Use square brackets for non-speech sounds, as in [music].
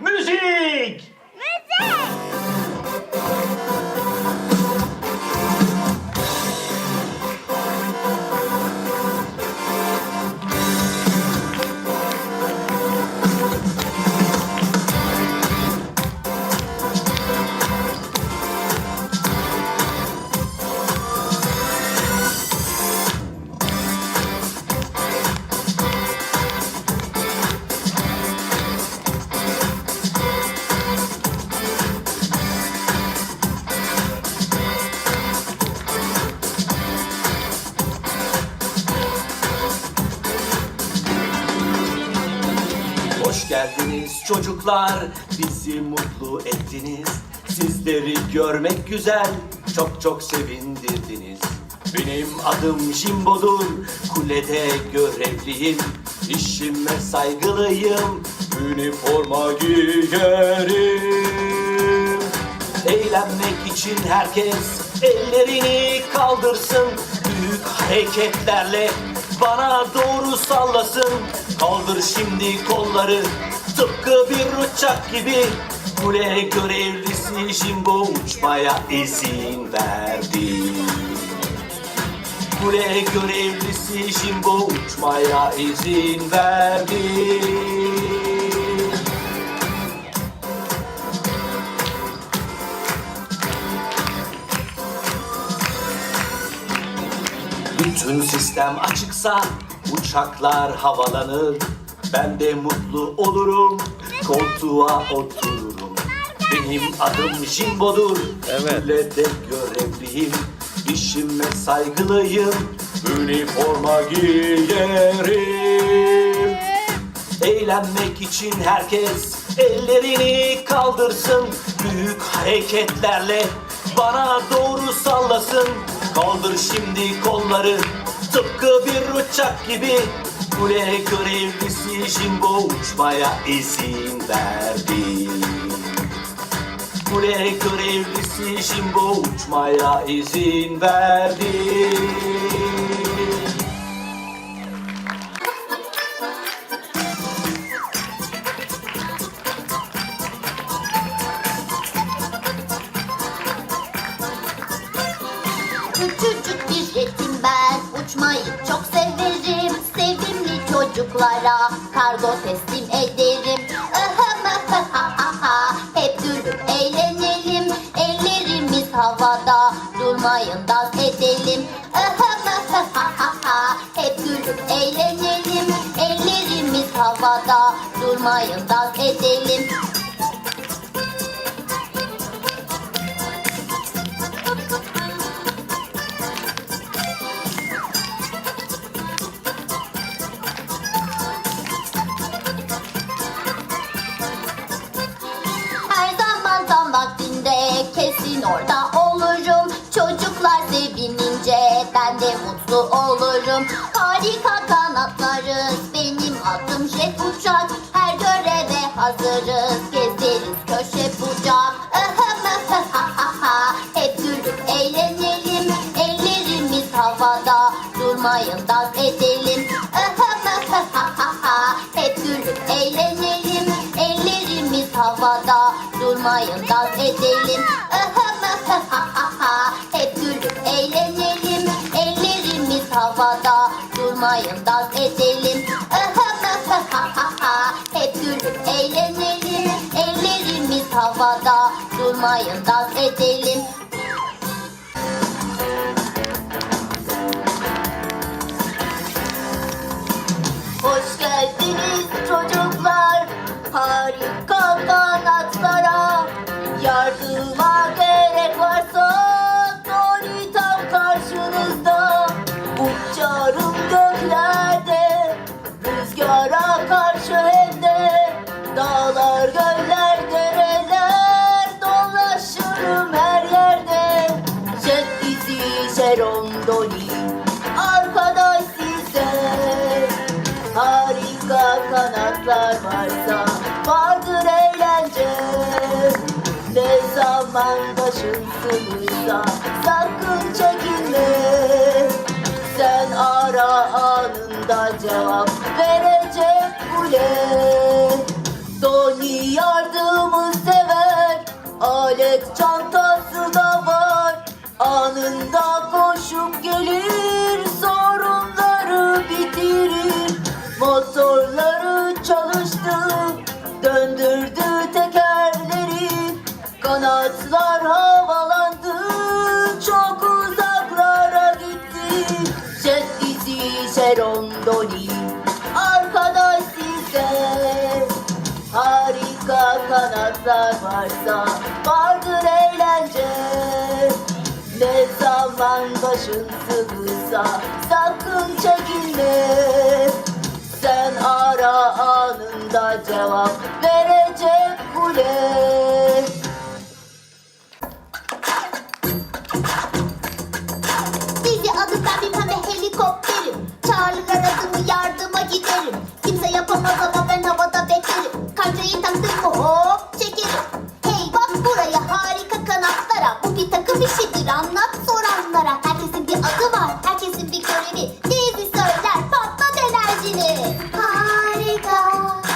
Müzik! Geldiniz çocuklar, bizi mutlu ettiniz. Sizleri görmek güzel, çok çok sevindirdiniz. Benim adım Jimbo'dur, kulede görevliyim. İşime saygılıyım, üniforma giyerim. Eğlenmek için herkes ellerini kaldırsın. Büyük hareketlerle bana doğru sallasın. Kaldır şimdi kolları tıpkı bir uçak gibi. Kule görevlisi Jimbo uçmaya izin verdi. Kule görevlisi Jimbo uçmaya izin verdi. Bütün sistem açıksa uçaklar havalanır. Ben de mutlu olurum, koltuğa otururum. Benim adım Jimbo'dur, Evet. kulede görevliyim. İşime saygılıyım, üniforma giyerim. Eğlenmek için herkes ellerini kaldırsın. Büyük hareketlerle bana doğru sallasın. Kaldır şimdi kolları tıpkı bir uçak gibi. Kule görevlisi Jimbo uçmaya izin verdi. Kule görevlisi Jimbo uçmaya izin verdi. Çocuklara kargo teslim ederim. [laughs] Hep gülüp eğlenelim Ellerimiz havada durmayın dans edelim. [laughs] Hep gülüp eğlenelim Ellerimiz havada durmayın dans edelim orada olurum. Çocuklar sevinince ben de mutlu olurum. Harika kanatlarız benim adım jet uçak. Her göreve hazırız gezeriz köşe bucak. [laughs] Hep gülüp eğlenelim ellerimiz havada. Durmayın dans edelim. [laughs] Hep gülüp eğlenelim ellerimiz havada. Durmayın havada durmayın dans edelim. [laughs] Hep gülüp eğlenelim. Ellerimiz havada durmayın dans edelim bizi Şeron Doli Arkadaş size Harika kanatlar varsa vardır eğlence. Ne zaman başın sınırsa sakın çekinme. Sen ara anında cevap verecek kule Doni yardımı Alet var Anında koşup gelir Sorunları bitirir. Motorları çalıştı Döndürdü tekerleri. Kanatlar havalandı Çok uzaklara gitti. Jet bizi Dolly Arkadaş size. Harika kanatlar varsa eğlence Ne zaman başın sıkıysa Sakın çekinme Sen ara anında cevap Verecek kule Dizi adı ben bir pembe helikopterim. Çağırırlar adımı yardıma giderim. Kimse yapamaz ama ben Harika